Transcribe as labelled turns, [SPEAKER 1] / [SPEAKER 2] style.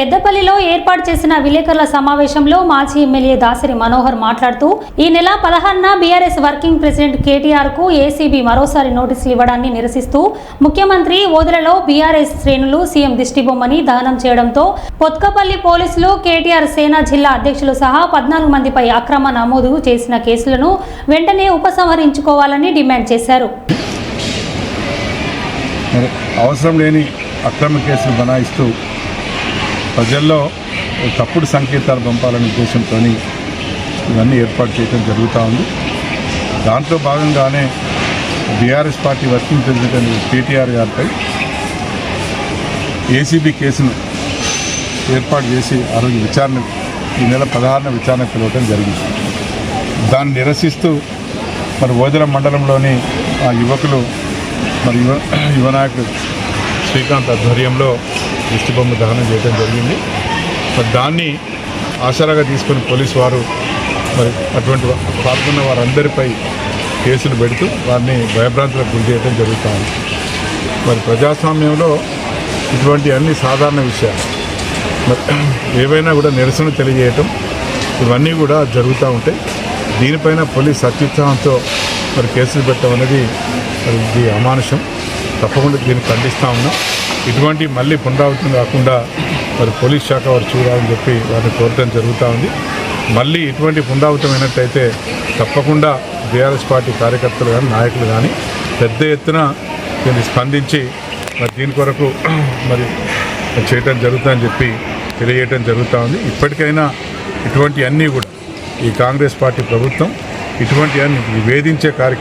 [SPEAKER 1] పెద్దపల్లిలో ఏర్పాటు చేసిన విలేకరుల సమావేశంలో మాజీ ఎమ్మెల్యే దాసరి మనోహర్ మాట్లాడుతూ ఈ నెల పదహారున బీఆర్ఎస్ వర్కింగ్ ప్రెసిడెంట్ కేటీఆర్కు ఏసీబీ మరోసారి నోటీసులు ఇవ్వడాన్ని నిరసిస్తూ ముఖ్యమంత్రి ఓదలలో బీఆర్ఎస్ శ్రేణులు సీఎం దిష్టిబొమ్మని దహనం చేయడంతో పొత్కపల్లి పోలీసులు కేటీఆర్ సేనా జిల్లా అధ్యక్షులు సహా పద్నాలుగు మందిపై అక్రమ నమోదు చేసిన కేసులను వెంటనే ఉపసంహరించుకోవాలని డిమాండ్ చేశారు.
[SPEAKER 2] అవసరం లేని అక్రమ కేసులు బనాయిస్తూ ప్రజల్లో తప్పుడు సంకేతాలు పంపాలనే ఉద్దేశంతో ఇవన్నీ ఏర్పాటు చేయడం జరుగుతూ ఉంది. దాంట్లో భాగంగానే BRS party working president KTR గారిపై ఏసీబీ కేసును ఏర్పాటు చేసి ఆ రోజు విచారణ ఈ నెల పదహారున విచారణ పిలవటం జరిగింది. దాన్ని నిరసిస్తూ మరి ఓదల మండలంలోని ఆ యువకులు మరి యువ యువనాయకుడు శ్రీకాంత్ ఆధ్వర్యంలో దిష్టిబొమ్మ దహనం చేయడం జరిగింది. మరి దాన్ని ఆసరాగా తీసుకొని పోలీసు వారు మరి అటువంటి పాల్గొన్న వారందరిపై కేసులు పెడుతూ వారిని భయభ్రాంతులకు గురి చేయడం జరుగుతుంది మరి ప్రజాస్వామ్యంలో ఇటువంటి అన్ని సాధారణ విషయాలు మరి ఏవైనా కూడా నిరసన తెలియజేయటం ఇవన్నీ కూడా జరుగుతూ ఉంటాయి దీనిపైన పోలీస్ అత్యుత్సాహంతో మరి కేసులు పెట్టడం అనేది మరి ఇది అమానుషం. తప్పకుండా దీన్ని ఖండిస్తూ ఉన్నాం. ఇటువంటి మళ్ళీ పునరావృతం కాకుండా మరి పోలీస్ శాఖ వారు చూడాలని చెప్పి వారిని కోరటం జరుగుతూ ఉంది. మళ్ళీ ఇటువంటి పునరావృతమైనట్టయితే తప్పకుండా బీఆర్ఎస్ పార్టీ కార్యకర్తలు కానీ నాయకులు కానీ పెద్ద ఎత్తున దీన్ని స్పందించి మరి దీని కొరకు మరి చేయటం జరుగుతుందని చెప్పి తెలియజేయటం జరుగుతూ ఉంది. ఇప్పటికైనా ఇటువంటి అన్నీ కూడా ఈ కాంగ్రెస్ పార్టీ ప్రభుత్వం ఇటువంటి అన్ని వేధించే కార్యక్రమం